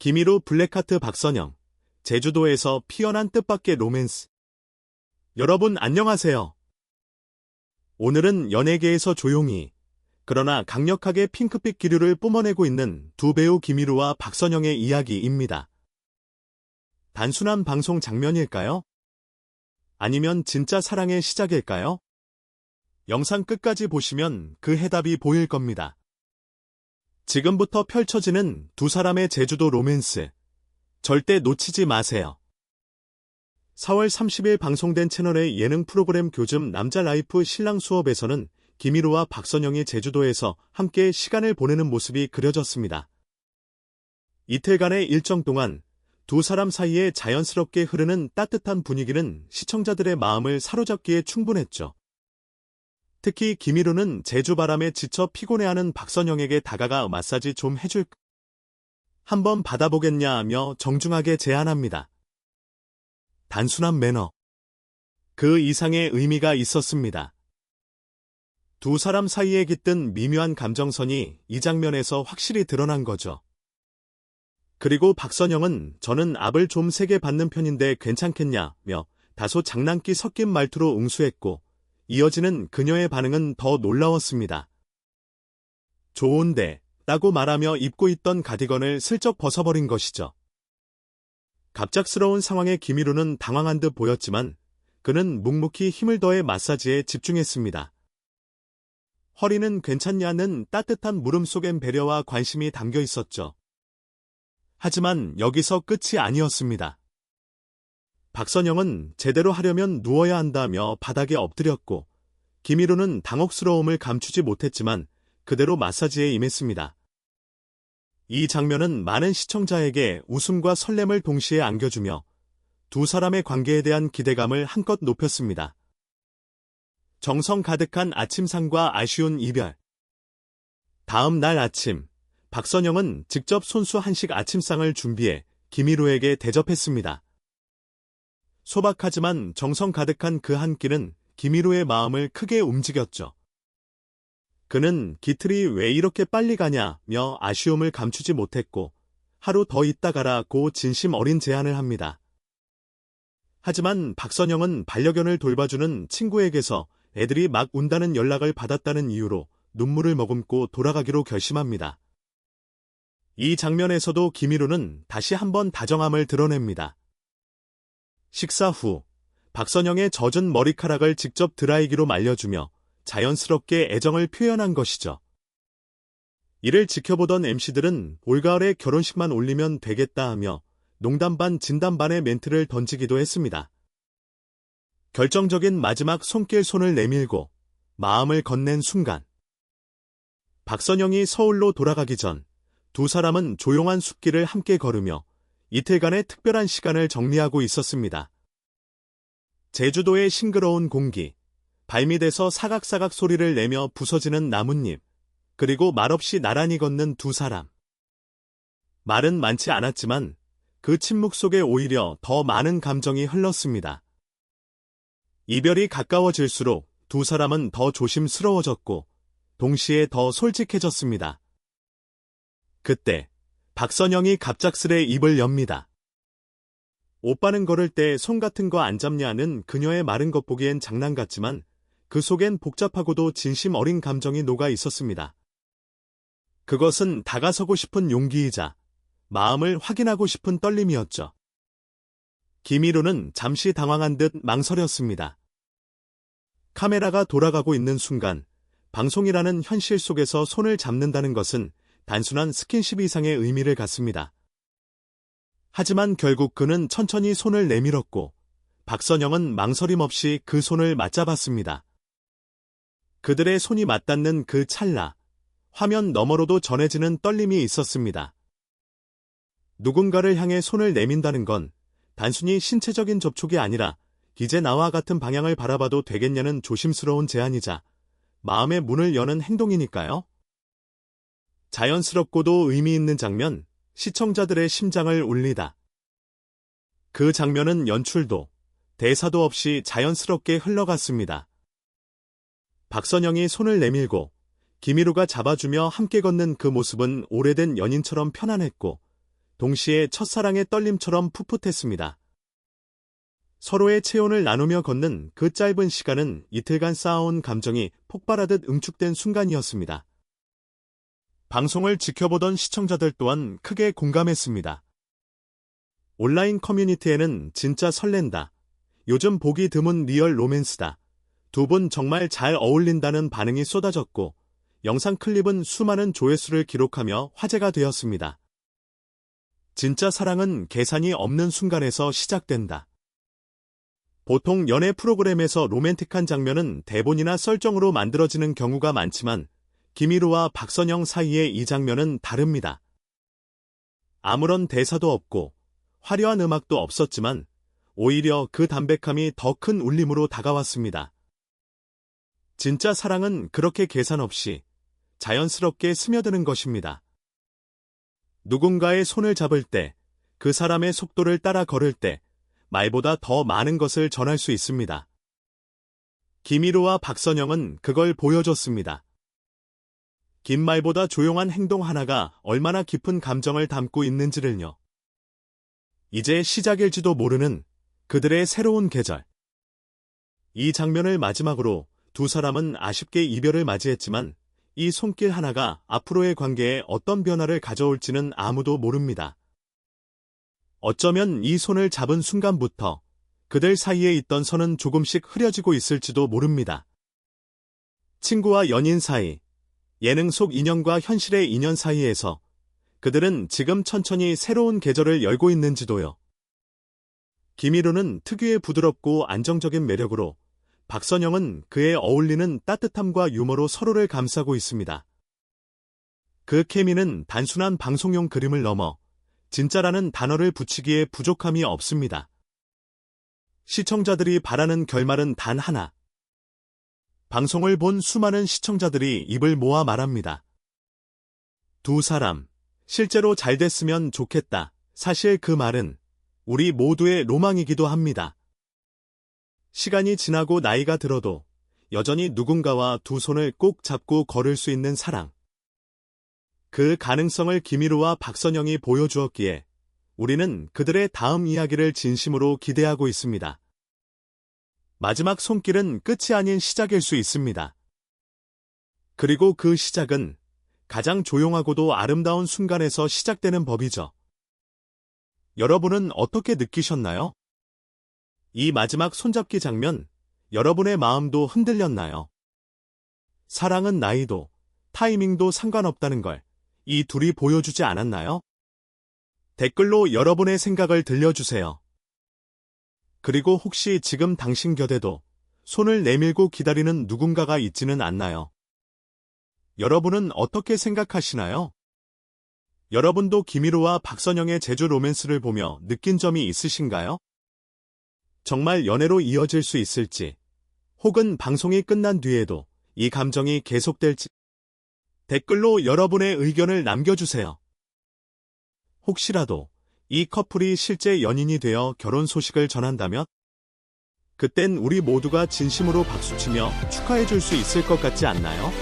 김희로 블랙하트 박선영, 제주도에서 피어난 뜻밖의 로맨스. 여러분 안녕하세요. 오늘은 연예계에서 조용히, 그러나 강력하게 핑크빛 기류를 뿜어내고 있는 두 배우 김희루와 박선영의 이야기입니다. 단순한 방송 장면일까요? 아니면 진짜 사랑의 시작일까요? 영상 끝까지 보시면 그 해답이 보일 겁니다. 지금부터 펼쳐지는 두 사람의 제주도 로맨스. 절대 놓치지 마세요. 4월 30일 방송된 채널의 예능 프로그램 교즘 남자 라이프 신랑 수업에서는 김희로와 박선영이 제주도에서 함께 시간을 보내는 모습이 그려졌습니다. 이틀간의 일정 동안 두 사람 사이에 자연스럽게 흐르는 따뜻한 분위기는 시청자들의 마음을 사로잡기에 충분했죠. 특히 김희루는 제주바람에 지쳐 피곤해하는 박선영에게 다가가 마사지 좀 해줄 한번 받아보겠냐 하며 정중하게 제안합니다. 단순한 매너. 그 이상의 의미가 있었습니다. 두 사람 사이에 깃든 미묘한 감정선이 이 장면에서 확실히 드러난 거죠. 그리고 박선영은 저는 압을 좀 세게 받는 편인데 괜찮겠냐며 다소 장난기 섞인 말투로 응수했고 이어지는 그녀의 반응은 더 놀라웠습니다. 좋은데, 라고 말하며 입고 있던 가디건을 슬쩍 벗어버린 것이죠. 갑작스러운 상황에 김희루는 당황한 듯 보였지만 그는 묵묵히 힘을 더해 마사지에 집중했습니다. 허리는 괜찮냐는 따뜻한 물음 속엔 배려와 관심이 담겨 있었죠. 하지만 여기서 끝이 아니었습니다. 박선영은 제대로 하려면 누워야 한다며 바닥에 엎드렸고 김희로는 당혹스러움을 감추지 못했지만 그대로 마사지에 임했습니다. 이 장면은 많은 시청자에게 웃음과 설렘을 동시에 안겨주며 두 사람의 관계에 대한 기대감을 한껏 높였습니다. 정성 가득한 아침상과 아쉬운 이별. 다음 날 아침, 박선영은 직접 손수 한식 아침상을 준비해 김희로에게 대접했습니다. 소박하지만 정성 가득한 그 한 끼는 김희로의 마음을 크게 움직였죠. 그는 기틀이 왜 이렇게 빨리 가냐며 아쉬움을 감추지 못했고 하루 더 있다 가라고 진심 어린 제안을 합니다. 하지만 박선영은 반려견을 돌봐주는 친구에게서 애들이 막 운다는 연락을 받았다는 이유로 눈물을 머금고 돌아가기로 결심합니다. 이 장면에서도 김희로는 다시 한번 다정함을 드러냅니다. 식사 후 박선영의 젖은 머리카락을 직접 드라이기로 말려주며 자연스럽게 애정을 표현한 것이죠. 이를 지켜보던 MC들은 올가을에 결혼식만 올리면 되겠다 하며 농담 반 진담 반의 멘트를 던지기도 했습니다. 결정적인 마지막 손길 손을 내밀고 마음을 건넨 순간 박선영이 서울로 돌아가기 전 두 사람은 조용한 숲길을 함께 걸으며 이틀간의 특별한 시간을 정리하고 있었습니다. 제주도의 싱그러운 공기, 발밑에서 사각사각 소리를 내며 부서지는 나뭇잎, 그리고 말없이 나란히 걷는 두 사람. 말은 많지 않았지만 그 침묵 속에 오히려 더 많은 감정이 흘렀습니다. 이별이 가까워질수록 두 사람은 더 조심스러워졌고 동시에 더 솔직해졌습니다. 그때 박선영이 갑작스레 입을 엽니다. 오빠는 걸을 때 손 같은 거 안 잡냐는 그녀의 마른 것 보기엔 장난 같지만 그 속엔 복잡하고도 진심 어린 감정이 녹아 있었습니다. 그것은 다가서고 싶은 용기이자 마음을 확인하고 싶은 떨림이었죠. 김희로는 잠시 당황한 듯 망설였습니다. 카메라가 돌아가고 있는 순간 방송이라는 현실 속에서 손을 잡는다는 것은 단순한 스킨십 이상의 의미를 갖습니다. 하지만 결국 그는 천천히 손을 내밀었고 박선영은 망설임 없이 그 손을 맞잡았습니다. 그들의 손이 맞닿는 그 찰나, 화면 너머로도 전해지는 떨림이 있었습니다. 누군가를 향해 손을 내민다는 건 단순히 신체적인 접촉이 아니라 이제 나와 같은 방향을 바라봐도 되겠냐는 조심스러운 제안이자 마음의 문을 여는 행동이니까요. 자연스럽고도 의미 있는 장면, 시청자들의 심장을 울리다. 그 장면은 연출도, 대사도 없이 자연스럽게 흘러갔습니다. 박선영이 손을 내밀고 김희루가 잡아주며 함께 걷는 그 모습은 오래된 연인처럼 편안했고 동시에 첫사랑의 떨림처럼 풋풋했습니다. 서로의 체온을 나누며 걷는 그 짧은 시간은 이틀간 쌓아온 감정이 폭발하듯 응축된 순간이었습니다. 방송을 지켜보던 시청자들 또한 크게 공감했습니다. 온라인 커뮤니티에는 진짜 설렌다. 요즘 보기 드문 리얼 로맨스다. 두 분 정말 잘 어울린다는 반응이 쏟아졌고, 영상 클립은 수많은 조회수를 기록하며 화제가 되었습니다. 진짜 사랑은 계산이 없는 순간에서 시작된다. 보통 연애 프로그램에서 로맨틱한 장면은 대본이나 썰정으로 만들어지는 경우가 많지만 김희루와 박선영 사이의 이 장면은 다릅니다. 아무런 대사도 없고 화려한 음악도 없었지만 오히려 그 담백함이 더 큰 울림으로 다가왔습니다. 진짜 사랑은 그렇게 계산 없이 자연스럽게 스며드는 것입니다. 누군가의 손을 잡을 때, 그 사람의 속도를 따라 걸을 때, 말보다 더 많은 것을 전할 수 있습니다. 김희로와 박선영은 그걸 보여줬습니다. 긴 말보다 조용한 행동 하나가 얼마나 깊은 감정을 담고 있는지를요. 이제 시작일지도 모르는 그들의 새로운 계절. 이 장면을 마지막으로 두 사람은 아쉽게 이별을 맞이했지만 이 손길 하나가 앞으로의 관계에 어떤 변화를 가져올지는 아무도 모릅니다. 어쩌면 이 손을 잡은 순간부터 그들 사이에 있던 선은 조금씩 흐려지고 있을지도 모릅니다. 친구와 연인 사이, 예능 속 인연과 현실의 인연 사이에서 그들은 지금 천천히 새로운 계절을 열고 있는지도요. 김희로는 특유의 부드럽고 안정적인 매력으로 박선영은 그에 어울리는 따뜻함과 유머로 서로를 감싸고 있습니다. 그 케미는 단순한 방송용 그림을 넘어 진짜라는 단어를 붙이기에 부족함이 없습니다. 시청자들이 바라는 결말은 단 하나. 방송을 본 수많은 시청자들이 입을 모아 말합니다. 두 사람, 실제로 잘 됐으면 좋겠다. 사실 그 말은 우리 모두의 로망이기도 합니다. 시간이 지나고 나이가 들어도 여전히 누군가와 두 손을 꼭 잡고 걸을 수 있는 사랑. 그 가능성을 김희루와 박선영이 보여주었기에 우리는 그들의 다음 이야기를 진심으로 기대하고 있습니다. 마지막 손길은 끝이 아닌 시작일 수 있습니다. 그리고 그 시작은 가장 조용하고도 아름다운 순간에서 시작되는 법이죠. 여러분은 어떻게 느끼셨나요? 이 마지막 손잡기 장면, 여러분의 마음도 흔들렸나요? 사랑은 나이도, 타이밍도 상관없다는 걸 이 둘이 보여주지 않았나요? 댓글로 여러분의 생각을 들려주세요. 그리고 혹시 지금 당신 곁에도 손을 내밀고 기다리는 누군가가 있지는 않나요? 여러분은 어떻게 생각하시나요? 여러분도 김희로와 박선영의 제주 로맨스를 보며 느낀 점이 있으신가요? 정말 연애로 이어질 수 있을지, 혹은 방송이 끝난 뒤에도 이 감정이 계속될지, 댓글로 여러분의 의견을 남겨주세요. 혹시라도 이 커플이 실제 연인이 되어 결혼 소식을 전한다면, 그땐 우리 모두가 진심으로 박수치며 축하해줄 수 있을 것 같지 않나요?